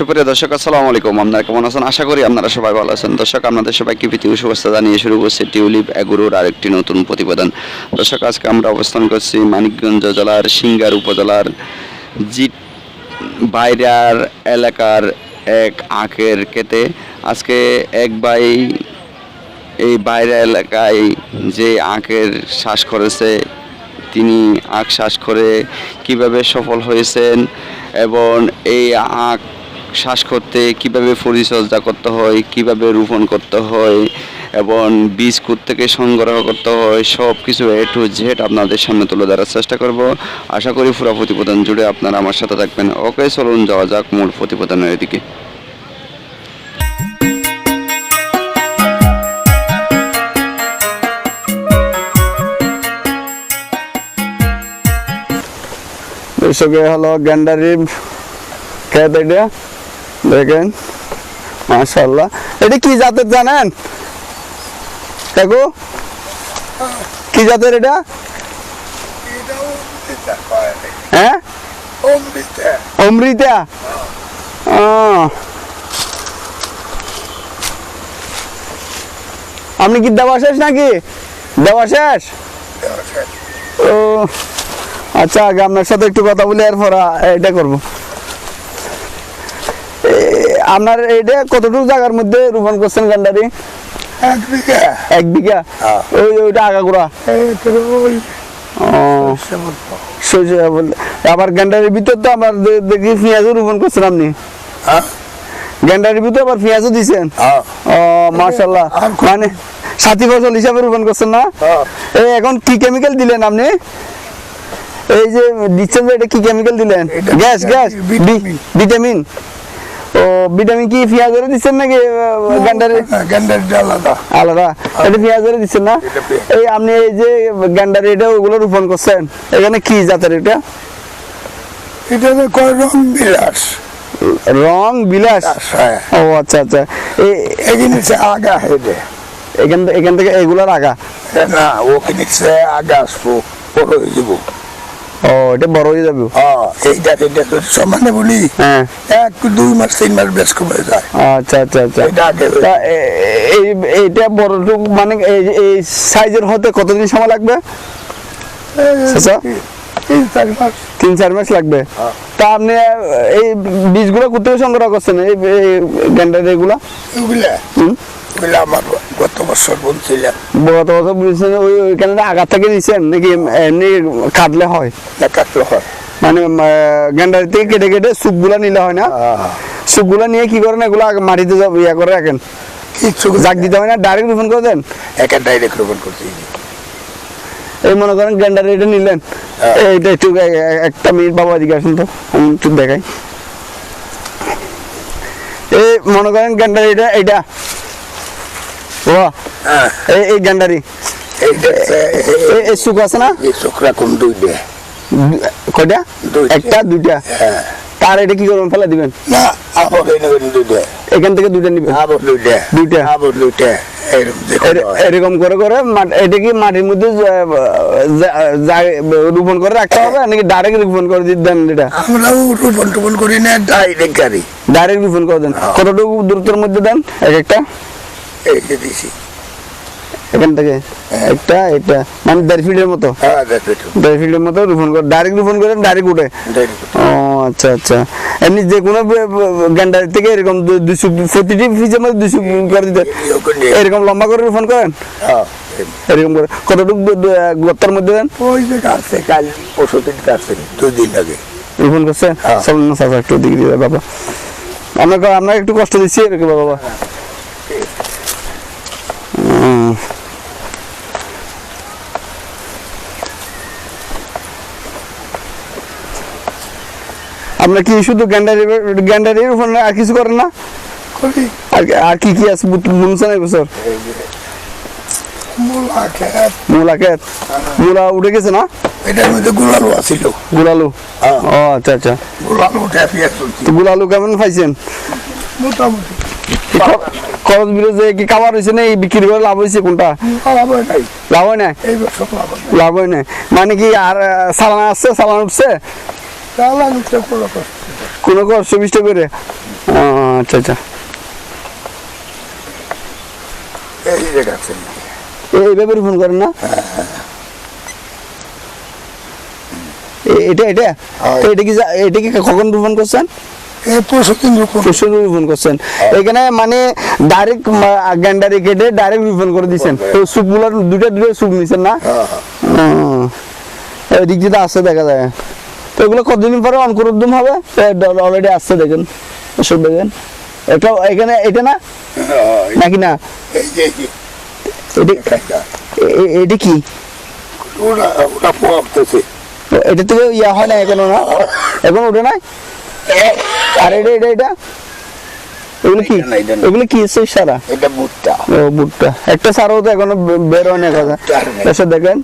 সুপ্রিয় দর্শক, আসসালামু আলাইকুম। আপনারা কেমন আছেন? আশা করি আপনারা সবাই ভালো আছেন। দর্শক, আপনাদের সবাইকে ও শুভেচ্ছা জানিয়ে শুরু করছি টিউলিপ এগুরুর আরেকটি নতুন প্রতিবেদন। দর্শক, আজকে আমরা অবস্থান করছি মানিকগঞ্জ জেলার সিঙ্গার উপজেলার জিট বাইরার এলাকার এক আখের কেতে আজকে এক বাই এই বাইরে এলাকায় যে আখের শ্বাস করেছে, তিনি আখ শ্বাস করে কীভাবে সফল হয়েছেন এবং এই আখ শ্বাস করতে কীভাবে পরিচর্যা করতে হয়, কীভাবে রোপণ করতে হয় এবং বীজ থেকে সংগ্রহ করতে হয়, সব কিছু এ টু জেড আপনাদের সামনে তুলে ধরার চেষ্টা করব। আশা করি পুরো প্রতিবেদন জুড়ে আপনারা আমার সাথে থাকবেন। ওকে চলুন যাওয়া যাক মূল প্রতিবেদনের এদিকে দর্শকে হলো গ্যান্ডারি খেত এটা দেখেন মাশাল্লাহ এটা কি জাতের জানেন? দেখো কি জাতের এটা? হ্যাঁ? অমৃতা। আপনি কি দেওয়া শেষ নাকি? দেওয়া শেষ? ও। আচ্ছা আগে আপনার সাথে একটু কথা বলে, এরপর এটা করব। আপনার এইটা কতটুকু জায়গার মধ্যে রোপণ করছেন গান্ডারি? এক বিঘা। এক বিঘা? হ্যাঁ। ওই ওইটা আগাগোড়া? আবার গ্যান্ডারির ভিতর তো আমার দেখি পেঁয়াজও রোপণ করছেন আপনি? হ্যাঁ। গ্যান্ডারির ভিতর আবার পেঁয়াজও দিছেন? হ্যাঁ। ও খুব- মানে সাথী ফসল হিসাবে রোপণ করছেন না? হ্যাঁ। এই এখন কি কেমিক্যাল দিলেন আপনি? এই যে দিচ্ছেন যে এটা কি কেমিক্যাল দিলেন? Gas gas. ভিটামিন। ও ভিটামিন কি পেঁয়াজের দিচ্ছেন নাকি গ্যান্ডারে গেন্ডার? আলাদা। আলাদা? এটা পেঁয়াজের দিচ্ছেন না। এই আপনি এই যে গ্যান্ডারে এটা ওগুলো রোপণ করছেন এখানে কি জাতের এটা? এটা কয় রং বিলাস? রং বিলাস? হ্যাঁ। ও আচ্ছা আচ্ছা। এই এখানে সে আগা হেঁটে এখান থেকে এখান থেকে এগুলোর আগা? না ওখানে সে আগা আসব হয়ে যাব। ও এটা বড় হয়ে যাবে হ্যাঁ এইটা এটা তো সমানে বলি হ্যাঁ এক দুই মাস তিন মাস বেশ কমে যায় আচ্ছা আচ্ছা আচ্ছা এই এইটা বড়টুকু মানে এই এই সাইজের হতে কতদিন সময় লাগবে আচ্ছা। তিন চার মাস লাগবে হ্যাঁ। তা আপনি এই বীজগুলো কোথায় সংগ্রহ করছেন এই গ্যান্ডার এগুলা হুম আমার গত বছর বলছিলাম। গত বছর বুঝছেন ওই ওইখানে আগা থেকে দিচ্ছেন নাকি এমনি কাটলে হয়? না কাটলো হয়। মানে গ্যান্ডার থেকে কেটে কেটে সুপগুলা নিলে হয় না? সুপগুলা নিয়ে কি করেন এগুলো মাটিতে ইয়া করে রাখেন? জাগ দিতে হয় না? ডাইরেক্ট রোপণ করে দেন? একা ডাইরেক্ট রোপণ করছি। এই মনে করেন গ্যান্ডার এটা নিলেন। এইটা একটু একটা মিনিট বাবা এদিকে আসুন তো একটু দেখাই। এই মনে করেন গ্যান্ডার এটা এইটা ও হ্যাঁ। এই এই সুখ আছে না? কয়টা? একটা দুইটা? হ্যাঁ। তার এটা কি করবেন? ফেলে দিবেন। না আবার এখান থেকে দুইটা নিবেন। আবার দুইটা। আবার দুইটা। এরকম হয়। করে করে এটা কি মাটির মধ্যে রোপণ করে রাখতে হবে নাকি ডাইরেক্ট রোপণ করে দিয়ে দেন এটা? আমরাও রোপণ টোপণ করি না ডাইরেক্ট গাড়ি। ডাইরেক্ট রোপণ করে দেন। হ্যাঁ। কতটুকু দূরত্বের মধ্যে দেন? এক একটা? দিছি। এখান থেকে? একটা এটা মানে দেড় ফিটের মতো? হ্যাঁ দেড় ফিটের মতো রোপণ করে ডাইরেক্ট রোপণ করেন ডাইরেক্ট উঠে? ও আচ্ছা আচ্ছা। এমনি যে কোনো গ্যান্ডার থেকে এরকম দুশো প্রতিটি ফিজের মধ্যে দুশো করে দিতে এরকম লম্বা করে রোপণ করেন? হ্যাঁ এরকম করে। কতটুকু দু- মধ্যে দেন? ওই যে কাছে কাল পরশু দিন কাছে দুই দিন আগে রোপণ হ্যাঁ। না একটু দিকে দিয়ে বাবা। আপনাকে আপনাকে একটু কষ্ট দিচ্ছি এরকম বাবা। আপনার কি শুধু গ্যান্ডারি গ্যান্ডারি রোপণ আর কিছু করেন না? আর কি কি আছে বুনছেন এই বছর? এই যে মূলা খেত ক্ষেত মূলা উঠে গেছে না? এটার মধ্যে গুলালু আছিল। গুলালু? হ্যাঁ। ও আচ্ছা আচ্ছা। গুলালু গুলালু কেমন পাইছেন? মোটামুটি। খরচ বিরোধে কি খাবার হয়েছে না এই বিক্রি করে লাভ হয়েছে কোনটা? লাভ হয় লাভ হয় না লাভ হয় না মানে কি আর চালান আসছে চালান উঠছে? কোনো কষ্ট বিষ্ট করে? আচ্ছা আচ্ছা। এই এ- এইভাবে করেন না? এটা এটা? হ্যাঁ। এটা কি এটা কি কখন রোপণ করছেন? এই রোপণ পরশু রোপণ করছেন? এখানে মানে ডাইরেক্ট গ্যান্ডারি কেটে ডাইরেক্ট রোপণ করে দিচ্ছেন তো সুপগুলো দুটো দুটো সুপ নিছেন না? হ্যাঁ, যেটা আসছে দেখা যায়। তো এগুলো কতদিন পরে অঙ্কুরোদ্যম হবে? অলরেডি আসছে দেখেন। এসব দেখেন। এটা এখানে এটা না? হ্যাঁ, নাকি না? এটা কি? এটা থেকে ইয়া হয় না এখনও না? এখন ওঠে না আর এটা এটা এটা? এগুলো কি। এগুলো কি এসে সারা? এটা ভুট্টা। ও বুটটা একটা সারাও তো এখনও বের হয় না কথা। এসে দেখেন।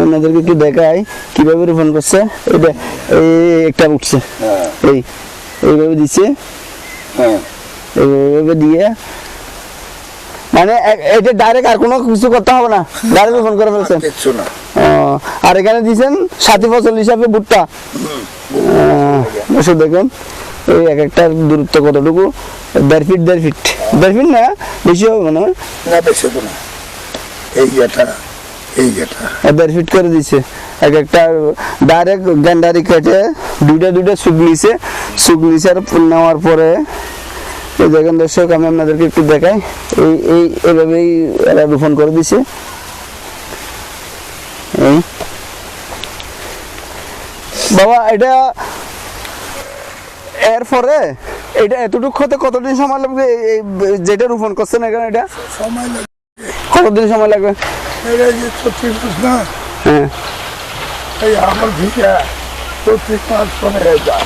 আপনাদেরকে একটু দেখাই কীভাবে রোপণ করছে। এটা এই একটা উঠছে। হ্যাঁ। এই এইভাবে দিচ্ছে। হ্যাঁ। এইভাবে দিয়ে মানে এটা ডাইরেক্ট আর কোনো কিছু করতে হবে না। ডাইরেক্ট রোপণ করে ফেলছেন। আর এখানে দিয়েছেন সাথী ফসল হিসাবে ভুট্টা। এসে দেখুন এই এক একটার দূরত্ব কতটুকু? দেড় ফিট দেড় ফিট দেড় ফিট না বেশি হবে মনে হয়। না বেশি তো না। এই যেটা এই আর দেড় ফিট করে দিছে এক একটা ডাইরেক্ট গ্যান্ডারি কেটে দুইটা দুইটা সুপ নিছে সুপ নিছে আর নেওয়ার পরে এই দেখেন দর্শক আমি আপনাদেরকে একটু দেখাই। এই এই এভাবেই এরা রোপণ করে দিছে। এই। বাবা এটা এর পরে এটা এতটুকু হতে কতদিন সময় লাগবে? যেটা রোপণ করছেন এখানে এটা? সময় লাগে কতদিন সময় লাগবে? এটা যে ছত্রিশ মাস না? হ্যাঁ। এই আমার ভিজা। ছত্রিশ মাস পরে যায়।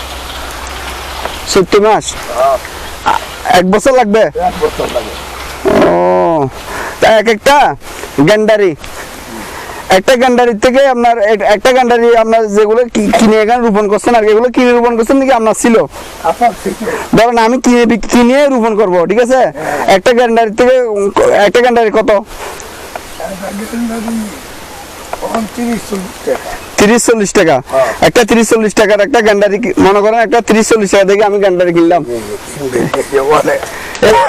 সত্তর মাস? আ- এক বছর লাগবে? ও তা এক একটা গ্যান্ডারি একটা গ্যান্ডারির থেকে আপনার এক- একটা গ্যান্ডারি আপনার যেগুলো কি- কিনে এখানে রোপণ করছেন আর এগুলো কিনে রোপণ করছেন নাকি আপনার ছিল? ধরেন আমি কিনে কিনে রোপণ করব ঠিক আছে? একটা গ্যান্ডারি থেকে একটা গ্যান্ডারি কত? তিরিশ চল্লিশ টাকা। হ্যাঁ। একটা তিরিশ চল্লিশ টাকার একটা গ্যান্ডারি মনে করেন একটা তিরিশ চল্লিশ টাকা থেকে আমি গ্যান্ডারি কিনলাম।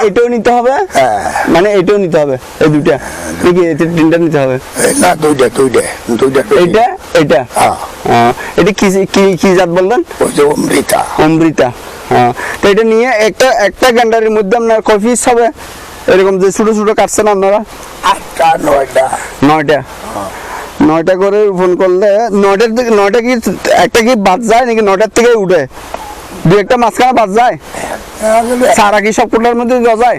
এটাও নিতে হবে? হ্যাঁ। মানে এটাও নিতে হবে এই দুইটা। নাকি তিনটা নিতে হবে। না দুইটা দুইটা দুইটা এইটা? এটা হ্যাঁ। এটা কি কি কি জাত বললেন? অমৃতা। অমৃতা। হ্যাঁ তো এটা নিয়ে একটা একটা গ্যান্ডারির মধ্যে আপনার কয় পিস হবে এরকম যে ছোট ছোট কাটছেন আপনারা? আটটা নয়টা। নয়টা। নয়টা করে ফোন করলে নয়টার থেকে নয়টা কি একটা কি বাদ যায় নাকি নয়টার থেকে উঠে? দু একটা মাঝখানে বাদ যায়? সারা কি সব কোটার মধ্যে যায়?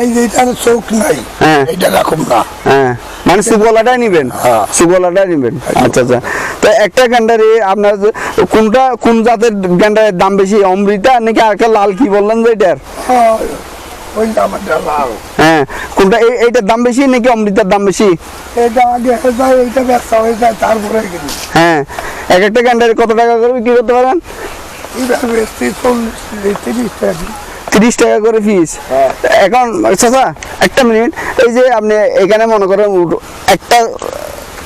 এই যে এটার চোখ নাই হ্যাঁ। এটা রকম না। হ্যাঁ। মানে সুগলাটাই নিবেন? হ্যাঁ। সুগলাটাই নিবেন? আচ্ছা আচ্ছা। তো একটা গ্যান্ডারি আপনার কোনটা কোন জাতের গ্যান্ডারের দাম বেশি? অমৃতা নাকি আর একটা লাল কি বললেন যে এটার? হ্যাঁ, হ্যাঁ কোনটা এইটার দাম বেশি নাকি অমৃতার দাম বেশি? হয়ে এক একটা গ্যান্ডারি কত টাকা করে বিক্রি করতে পারেন? তিরিশ টাকা। করে ফিস হ্যাঁ। এখন চাচা একটা মিনিট এই যে আপনি এখানে মনে করেন একটা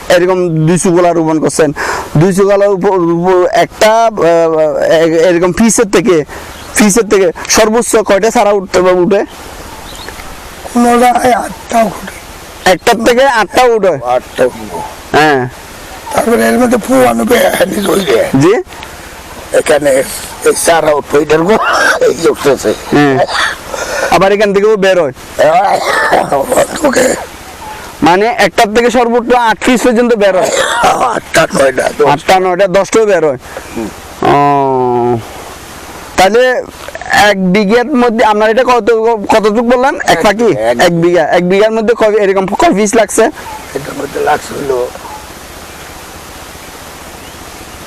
এরকম দুইশো গোলা রোপণ করছেন। দুইশো গোলার উপর উপর- একটা এরকম ফিসের থেকে ফিসের থেকে সর্বোচ্চ কয়টা সারা উঠতে পারবে উঠে? কোনোটা আটটা উঠে। একটার থেকে আটটা উঠে। আটটা হ্যাঁ। তারপরে এর মধ্যে রইলে জি? এখানে এই সারা উঠবো এটার এই উঠতেছে। হ্যাঁ। আবার এখান থেকেও বের হয়। ওকে। মানে একটার থেকে সর্বোচ্চ আট পিস পর্যন্ত বের হয়। আটটা নয়টা আটটা নয়টা দশটাও বের হয়। ও। তাহলে এক বিঘার মধ্যে আপনার এটা কত কতটুক বললেন? এক পাখি? এক- বিঘা। এক বিঘার মধ্যে কয় এরকম কয় পিস লাগছে? এটার মধ্যে লাগছিল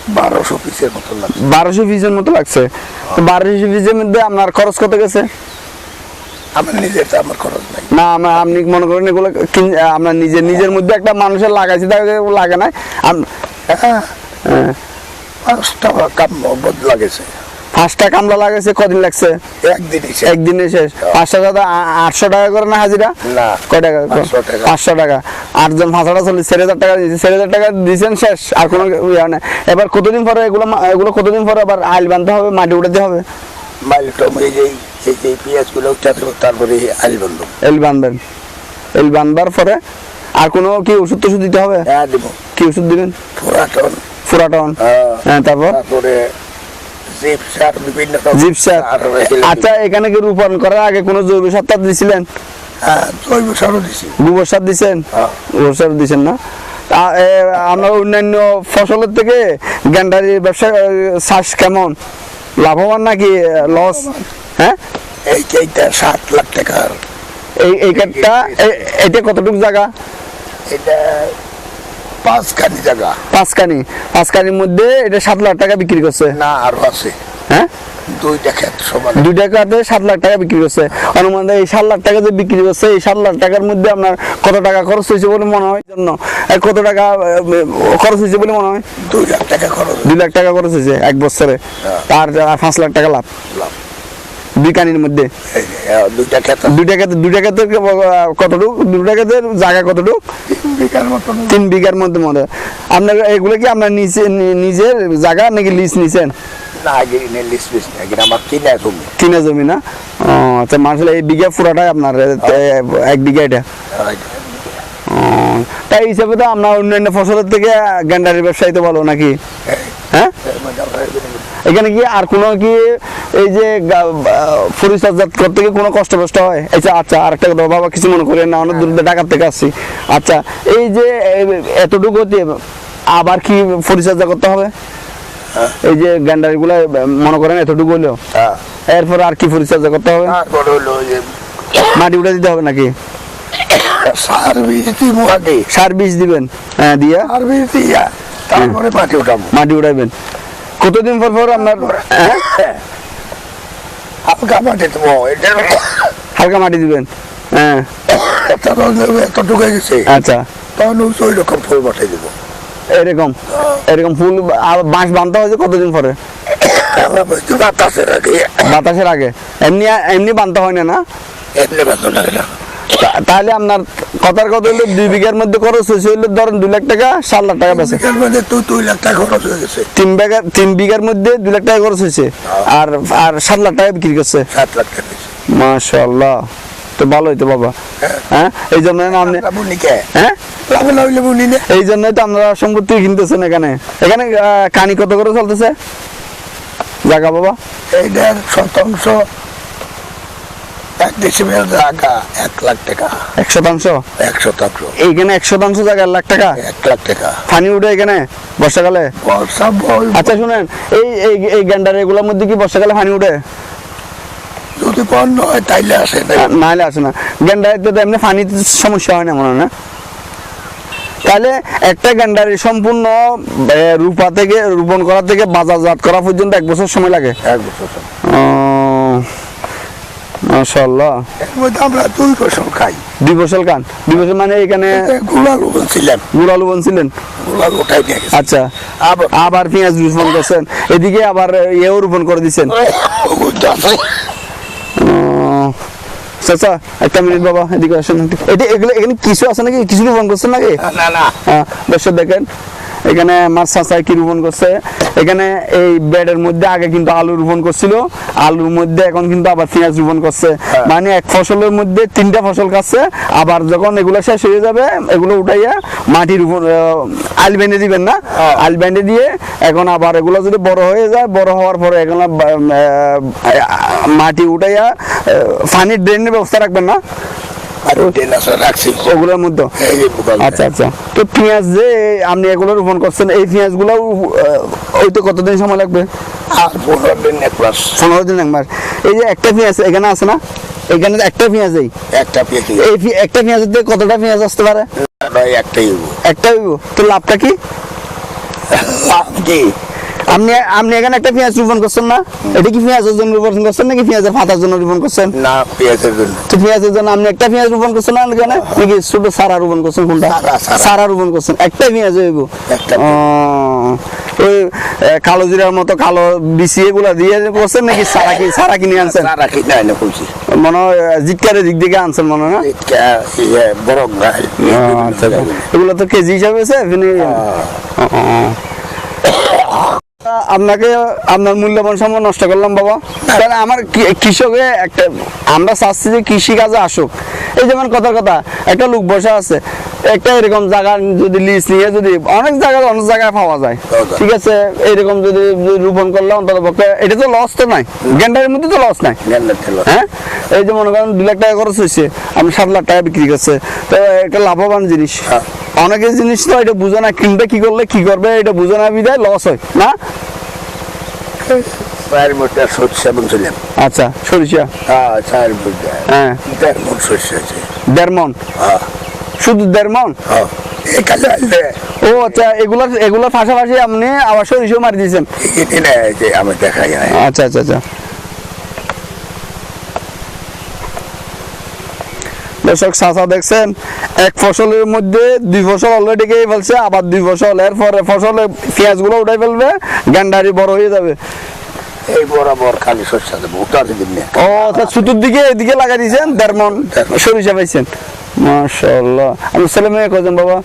বারোশো পিসের মতো লাগছে। বারোশো পিসের মতো লাগছে। তো বারোশো পিসের মধ্যে আপনার খরচ কত গেছে? আমার নিজের আমার খরচ নাই। না আমরা আপনি মনে করেন এগুলো কিন- আপনার নিজের নিজের মধ্যে একটা মানুষের লাগাইছে তাকে লাগে না হ্যাঁ। পাঁচটা কাম পাঁচটা কামলা লাগাইছে কদিন লাগছে? একদিনে শেষ। টাকা আটশো টাকা করে না হাজিরা? না কয় টাকা? পাঁচশো টাকা। আটজন পাঁচশোটা চল্লিশ চার হাজার টাকা দিয়েছে। চার হাজার টাকা দিয়েছেন শেষ। আর কোনো ইয়ে এবার কতদিন পরে এগুলো এগুলো কতদিন পরে আবার আইল বানতে হবে মাটি উঠাতে হবে? তারপরে আইল এল পরে আর কোনো কি ওষুধ টষুধ দিতে হবে? হ্যাঁ দিব। কি ওষুধ দিবেন? ফুরাটন। হ্যাঁ। হ্যাঁ তারপর? তারপরে জিপ সার বিভিন্ন রকম জিপসার সার আচ্ছা এখানে কি রোপণ করার আগে কোনো জৈব সার দিছিলেন? হ্যাঁ জৈব সারও দিছি। গোবর সার দিছেন? হ্যাঁ। গোবর সার দিছেন না? আমরা অন্যান্য ফসলের থেকে গ্যান্ডারি ব্যবসা চাষ কেমন? লাভবান নাকি লস হ্যাঁ? এই এইটা সাত লাখ টাকার। এই এই কাঠটা এ- এটা কতটুকু জায়গা? এটা পাঁচখানি জায়গা। পাঁচকানি পাঁচকানির মধ্যে এটা সাত লাখ টাকা বিক্রি করছে। না আরও আছে। হ্যাঁ? দুইটা ক্ষেত সমান। দুই টাকাতে সাত লাখ টাকা বিক্রি করছে। অনুমান এই সাত লাখ টাকা যে বিক্রি করছে এই সাত লাখ টাকার মধ্যে আপনার কত টাকা খরচ হয়েছে বলে মনে হয়? জন্য কত টাকা খরচ হয়েছে বলে মনে হয়? দুই লাখ টাকা খরচ। দুই লাখ টাকা খরচ হয়েছে এক বছরে। আর আর পাঁচ লাখ টাকা লাভ। লাভ। দুই কানির মধ্যে। দুইটা ক্ষেত দুই টাকাতে দুই টাকাতে কতটুক? দুই টাকাতে জায়গা কতটুক? তিন বিঘার মধ্যে মধ্যে। আপনার এগুলো কি আপনার নিজে নিজের জায়গা নাকি লিজ নিছেন? না কিনা জমি। না? আচ্ছা মাসলে এই বিঘা পুরাটাই আপনার এক বিঘা এটা? তাই হিসাবে তো আপনার অন্যান্য ফসলের থেকে গ্যান্ডারের ব্যবসায়ী তো ভালো নাকি? এখানে কি আর কোনো কি এই যে পরিচর্যাত করতে গিয়ে কোনো কষ্ট কষ্ট হয়? আচ্ছা আচ্ছা আরেকটা কথা বাবা কিছু মনে করেন না অনেক দূর ঢাকার থেকে আসছি। আচ্ছা এই যে এতটুকু আবার কি পরিচর্যা করতে হবে? এই যে গ্যান্ডারি গুলা মনে করেন এতটুকু হইল? হ্যাঁ। এরপর আর কি পরিচর্যা করতে হবে? হলো মাটি উঠে দিতে হবে নাকি? সার বীজ দিবেন হ্যাঁ দিয়া। সার বীজ দিয়া তারপরে মাটি উঠাবো। মাটি উঠাইবেন। কতদিন পর পর আপনার? হালকা মাটি দেবো হালকা মাটি দিবেন? হ্যাঁ। এতটুকু গেছে। আচ্ছা। তখন ওই রকম ফুল বসাই দেবো। এরকম? এরকম ফুল বাঁশ বাঁধতে হয়েছে কতদিন পরে? বাতাসের আগে। বাতাসের আগে। এমনি এমনি বাঁধতে হয় না না? এমনি লাগে না। তাহলে আপনার কথার কথা হইল দুই বিঘার মধ্যে খরচ হয়েছে হইল ধরেন দুই লাখ টাকা সাত লাখ টাকা বিকেল দুই লাখ টাকা খরচ হয়ে গেছে। তিন বিঘা তিন বিঘার মধ্যে দুই লাখ টাকা খরচ হয়েছে। আর আর সাত লাখ টাকা বিক্রি করছে। সাত লাখ টাকা মাশাল্লাহ তো ভালোই তো বাবা। হ্যাঁ। এই জন্য আপনি হ্যাঁ? এই জন্যই তো আপনারা সম্পত্তি কিনতেছেন এখানে। এখানে কানি কত করে চলতেছে? জায়গা বাবা। এইটার শতাংশ এক ডিসিমেল জায়গা এক লাখ টাকা। এক শতাংশ এক শতাংশ এইখানে এক শতাংশ জায়গা এক লাখ টাকা? এক লাখ টাকা। পানি উঠে এখানে বর্ষাকালে? আচ্ছা শুনেন এই এই এই গ্যান্ডার এগুলোর মধ্যে কি বর্ষাকালে পানি উঠে? যদি হয় তাইলে আসে আসে না। তো এমনি পানিতে সমস্যা হয় না মনে হয় না? তাহলে একটা গ্যান্ডারি সম্পূর্ণ রূপা থেকে রোপণ করা থেকে বাজারজাত করা পর্যন্ত এক বছর সময় লাগে? এক বছর সময়। মধ্যে আমরা দুই বছর খাই। দুই বছর কান দুই বছর মানে এখানে নিয়ে গেছে। আচ্ছা। আবার আবার পেঁয়াজ রোপণ করছেন। এদিকে আবার ইয়েও রোপণ করে দিচ্ছেন চাচা একটা মিনিট বাবা এদিকে আসেন এটা এগুলো এখানে কিছু আছে নাকি? কিছু রোপণ করছেন নাকি? না না। হ্যাঁ দর্শক দেখেন। এখানে আমার চাচাই কি রোপণ করছে? এখানে এই বেডের মধ্যে আগে কিন্তু আলু রোপণ করছিল। আলুর মধ্যে এখন কিন্তু আবার পেঁয়াজ রোপণ করছে। মানে এক ফসলের মধ্যে তিনটা ফসল খাচ্ছে। আবার যখন এগুলো শেষ হয়ে যাবে এগুলো উঠাইয়া মাটি রোপণ আল বেঁধে দিবেন না? আল বেঁধে দিয়ে এখন আবার এগুলো যদি বড় হয়ে যায় বড় হওয়ার পরে এগুলো মাটি উঠাইয়া পানির ড্রেনের ব্যবস্থা রাখবেন না? আর ট্রেন আছে রাখছি। ওগুলোর মধ্যে? এই আচ্ছা আচ্ছা। তো পেঁয়াজ যে আপনি এগুলো রোপণ করছেন এই পেঁয়াজগুলো ওই তো কতদিন সময় লাগবে? আর পনেরো দিন এক মাস। পনেরো দিন একবার এই যে একটা পেঁয়াজ এখানে আছে না? এখানে একটা পেঁয়াজই। একটা পেঁয়াজি এই একটা পেঁয়াজের থেকে কতটা পেঁয়াজ আসতে পারে? একটাই হইব। একটা হইব। তো লাভটা কি? লাভ কি? আপনি আপনি এখানে একটা পেঁয়াজ রোপণ করছেন না? এটা কি পেঁয়াজের জন্য রোপণ করছেন নাকি পেঁয়াজের পাতার জন্য রোপণ করছেন? না পেঁয়াজের জন্য। তো পেঁয়াজের জন্য আপনি একটা পেঁয়াজ রোপণ করছেন না এখানে? নাকি ছোট সারা রোপণ করছেন কোনটা? সারা, রোপণ করছেন। একটা পেঁয়াজ হইব? ওই কালো জিরার মতো কালো বিসি এগুলা দিয়ে করছেন নাকি সারা কি সারা কিনে আনছেন? সারা কিনে আনে বলছি মনে হয় জিটকারের দিক থেকে আনছেন মনে হয় না? ইয়ে বড় আচ্ছা আচ্ছা। এগুলো তো কেজি হিসাবে আছে। আপনাকে আপনার মূল্যবান সময় নষ্ট করলাম বাবা। তাহলে আমার কৃষকে একটা আমরা চাচ্ছি যে কৃষি কাজে আসুক। এই যেমন কথা কথা একটা লোক বসে আছে একটা এরকম জায়গা যদি লিজ নিয়ে যদি অনেক জায়গায় অনেক জায়গায় পাওয়া যায়। ঠিক আছে এরকম যদি যদি রোপণ করলে অন্তত পক্ষে এটা তো লস তো নাই। গেন্ডারের মধ্যে তো লস নাই। হ্যাঁ? এই যে মনে করেন দু লাখ টাকা খরচ হয়েছে আমি সাত লাখ টাকা বিক্রি করছে। তো একটা লাভবান জিনিস। অনেকের জিনিস তো এটা বুঝে না কিনবে কি করলে কি করবে এটা বুঝে না বিদায় লস হয় না? চার মোটা আচ্ছা সরিষা? হ্যাঁ চার মোটা হ্যাঁ। দেড় মন শস্য আছে। দেড় মন হ্যাঁ। শুধু দেড় মন হ্যাঁ ও আচ্ছা এগুলোর পাশাপাশি আপনি আবার সরিষাও মারি দিয়েছেন। এই আমি দেখাই আচ্ছা আচ্ছা আচ্ছা। দর্শক চাষা দেখছেন এক ফসলের মধ্যে দুই ফসল অলরেডি গিয়ে ফেলছে আবার দুই ফসল এরপরে ফসলে পেঁয়াজগুলো উঠাই ফেলবে গান্ডারি বড় হয়ে যাবে। এই বরাবর খালি শস্য দেবো উঠার দিন ও তা ছুতুর দিকে এদিকে লাগাই দিয়েছেন দেড় মন সরিষা পাইছেন। মাশাল্লাহ আমি ছেলে মেয়ে কজন বাবা?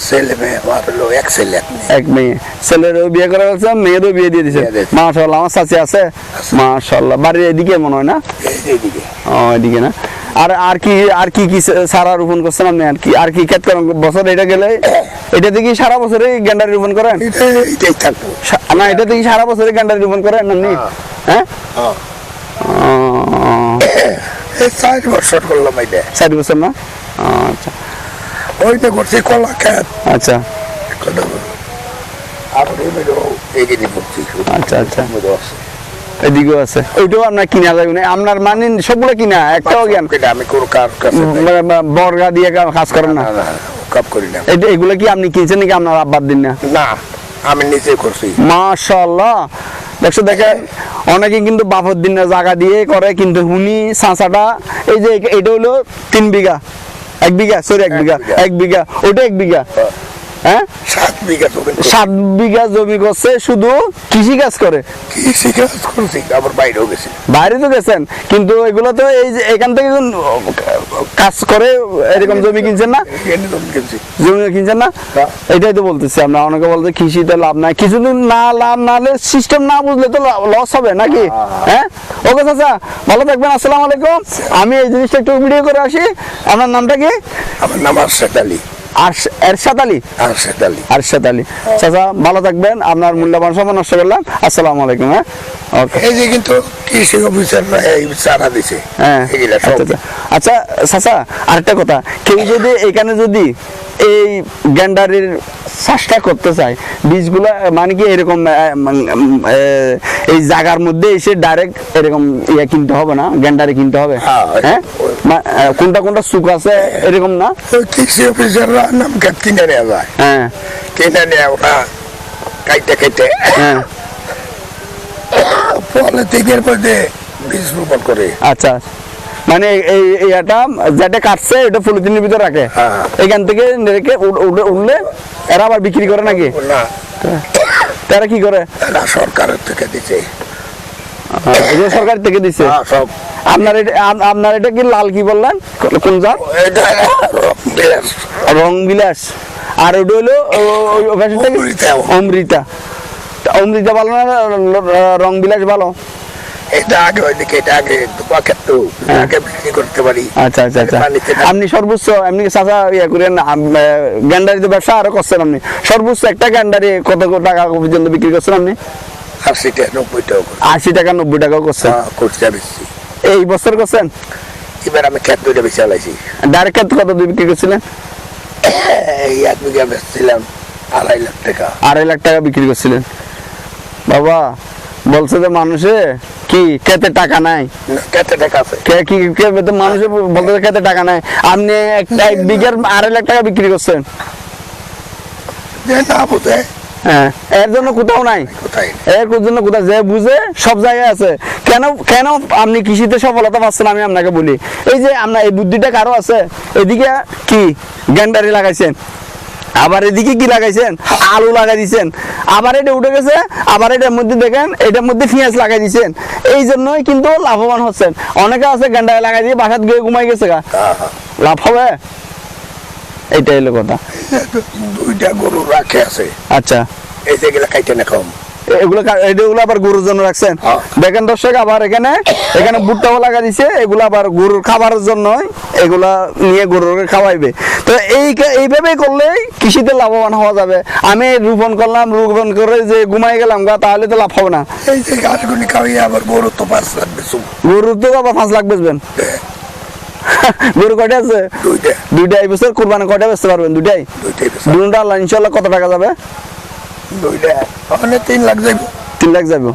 ছেলে মেয়ে আমার হলো এক ছেলে এক মেয়ে। ছেলেরও বিয়ে করে ফেলছে মেয়েরও বিয়ে দিয়ে দিয়েছে। মাশাল্লাহ আমার চাচি আছে। মাশাল্লাহ বাড়ির এদিকে মনে হয় না? এই- ও এদিকে না। আর আর কি আর কি কি সারা রোপণ করছেন আপনি আর কি? আর কি ক্ষেত করেন? বছর এটা গেলে এটা সারা বছরে গেন্ডারি রোপণ করেন? না এটা দেখি সারা বছরে গেন্ডারি রোপণ করেন আপনি হ্যাঁ। হ্যাঁ? ও, এই চার বছর করলাম এটা চার বছর না? আচ্ছা। ওইটা করছি কলা খেত আচ্ছা। কথা বলো আর এমনিও এগিয়ে করছি আচ্ছা, আচ্ছা। এদিকেও আছে। ওইটাও আপনার কিনা যাবে না। আপনার মানে সবগুলো কিনা একটাও জ্ঞান আমি কোনো কার কাছে নাই। বর্গা দিয়ে কাজ করেন না? না না কাপ করি না। এটা এগুলো কি আপনি কিনছেন নাকি আপনার আব্বার দিন না? না আমি নিজে করছি। দেখছ দেখেন অনেকে কিন্তু বাপর দিন জায়গা দিয়ে করে কিন্তু হুনি সাঁচাটা এই যে এটা হলো তিন বিঘা। এক বিঘা সরি এক বিঘা বিঘা। এক বিঘা ওটা এক বিঘা হ্যাঁ? সাত বিঘা জমি করছি। সাত বিঘা জমি করছে শুধু কৃষি কাজ করে? কৃষি কাজ করছি আবার বাইরেও গেছি। বাইরে তো গেছেন কিন্তু এগুলো তো এই যে এখান থেকে কাজ করে এরকম জমি কিনছেন না? জমি কিনছেন না? না। এটাই তো বলতেছি আমরা অনেকে বলতে কৃষিতে লাভ নাই। কিছুদিন না লাভ না হলে সিস্টেম না বুঝলে তো লস হবে নাকি? হ্যাঁ। ওকে চাচা ভালো থাকবেন আসসালামু আলাইকুম। আমি এই জিনিসটা একটু ভিডিও করে আসি। আপনার নামটা কি? আমার নাম আরশাদ আলী। এরশাদ আলী? আরশাদ আলী। আরশাদ আলী। চাচা ভালো থাকবেন আপনার মূল্যবান সময় নষ্ট করলাম। আসসালামু আলাইকুম হ্যাঁ? এই যে কিন্তু কৃষি অফিসাররা এই চারা দিছে। হ্যাঁ আচ্ছা আচ্ছা। আচ্ছা চাচা আরেকটা কথা। কেউ যদি এখানে যদি এই গ্যান্ডারির চাষটা করতে চায়। বীজগুলো মানে কি এরকম এই জায়গার মধ্যে এসে ডাইরেক্ট এরকম ইয়ে কিনতে হবে না গ্যান্ডারি কিনতে হবে? হ্যাঁ, হ্যাঁ? কোনটা কোনটা সুখ আছে এরকম না? কৃষি অফিসাররা নাম কিনে নেওয়া যায়? হ্যাঁ। কিনে নেওয়া ওরা কাইতে কাইতে হ্যাঁ। পলিথিনের মধ্যে বীজ রোপণ করে। আচ্ছা। মানে এই এটা যেটা কাটছে এটা পলিথিনের ভিতরে রাখে। হ্যাঁ। এখান থেকে রেখে উঠ- উঠে- উঠলে এরা আবার বিক্রি করে নাকি? তারা কি করে? সরকারের থেকে দিছে। সরকার থেকে দিছে? হ্যাঁ, সব। আপনার এটা আপনার এটা কি লাল কি বললেন? কোন জাত? রং বিলাস। আর ওটা হলো? অমৃতা। অমৃতা ভালো না রং বিলাস ভালো? এটা আগে এটা আগে ক্ষেত্র হ্যাঁ। আগে বিক্রি করতে পারি। আচ্ছা আচ্ছা আচ্ছা। আপনি সর্বোচ্চ এমনি চাষা ইয়ে করেন গ্যান্ডারি তো ব্যবসা আরও করছেন আপনি। সর্বোচ্চ একটা গ্যান্ডারি কত টাকা পর্যন্ত বিক্রি করছেন আপনি? আশিটা নব্বইটাও করে। আশি টাকা নব্বই করছেন? হ্যাঁ, বেশি এই বছর করছেন? এবার আমি ক্ষেত দুইটা বেশি চালাইছি ডাইরেক্ট কত দিয়ে বিক্রি করছিলেন? এই এক বিঘা বেচছিলাম আড়াই লাখ টাকা। আড়াই লাখ টাকা বিক্রি করছিলেন। বাবা বলছে যে মানুষে কি খেতে টাকা নাই? কেতে টাকা আছে। কে কি কে মানুষে বলতে খেতে টাকা নাই। আপনি একটা এক বিঘার আড়াই লাখ টাকা বিক্রি করছেন। হ্যাঁ এর জন্য কোথাও নাই। এর জন্য কোথাও যে বুঝে সব জায়গায় আছে। কেন কেন আপনি কৃষিতে সফলতা পাচ্ছেন আমি আপনাকে বলি। এই যে আপনার এই বুদ্ধিটা কারও আছে? এদিকে কি গ্যান্ডারি লাগাইছেন? আবার এদিকে কি লাগাইছেন? আলু লাগাই দিছেন। আবার এটা উঠে গেছে আবার এটার মধ্যে দেখেন এটার মধ্যে পেঁয়াজ লাগাই দিচ্ছেন এই জন্যই কিন্তু লাভবান হচ্ছেন। অনেকে আছে গেন্ডায় লাগাই দিয়ে বাসাত গিয়ে ঘুমাই গেছে গা। লাভ হবে? এটাই হলো কথা। দুইটা গরু রাখে আছে। আচ্ছা। এই যে গেলে খাইতে না খাম এগুলো এগুলো আবার গরুর জন্য রাখছেন। হ্যাঁ। দেখেন দর্শক আবার এখানে এখানে ভুট্টাও লাগা দিছে এগুলো আবার গরুর খাবারের জন্য এগুলা নিয়ে গরুকে খাওয়াইবে। তো এই এইভাবেই করলেই কৃষিতে লাভবান হওয়া যাবে। আমি রোপণ করলাম রোপণ করে যে ঘুমাই গেলাম গা তাহলে তো লাভ হবে না। এই যে গাছগুলি খাওয়াই আবার গরু তো পাঁচ শুভ গরুর তো আবার পাঁচ লাখ বেচবেন। গরু কয়টা আছে? দুইটা। দুইটা এই বছর কোরবানি কয়টা বেচতে পারবেন? দুইটাই? দুইটাই দুটা ইনশাল্লাহ কত টাকা যাবে? দুইটা। ওখানে তিন লাখ যাইব। তিন লাখ যাবে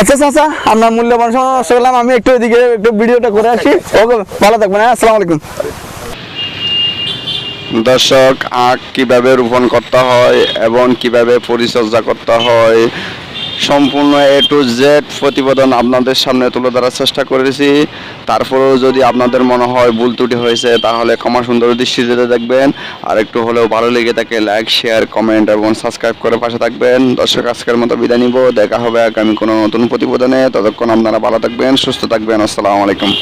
আচ্ছা চাচা আপনার মূল্যবান সময় করলাম। আমি একটু এদিকে একটু ভিডিওটা করে আসি। ওকে ভালো থাকবেন হ্যাঁ আসসালামু আলাইকুম। দর্শক আখ কীভাবে রোপণ করতে হয় এবং কীভাবে পরিচর্যা করতে হয় সম্পূর্ণ এ টু জেড প্রতিবেদন আপনাদের সামনে তুলে ধরার চেষ্টা করেছি। তারপরেও যদি আপনাদের মনে হয় ভুল ত্রুটি হয়েছে, তাহলে ক্ষমা সুন্দর দৃষ্টিতে দেখবেন। আর একটু হলেও ভালো লেগে থাকে লাইক শেয়ার কমেন্ট এবং সাবস্ক্রাইব করে পাশে থাকবেন। দর্শক, আজকের মতো বিদায় নিব। দেখা হবে আগামী কোনো নতুন প্রতিবেদনে। ততক্ষণ আপনারা ভালো থাকবেন, সুস্থ থাকবেন। আসসালামু আলাইকুম।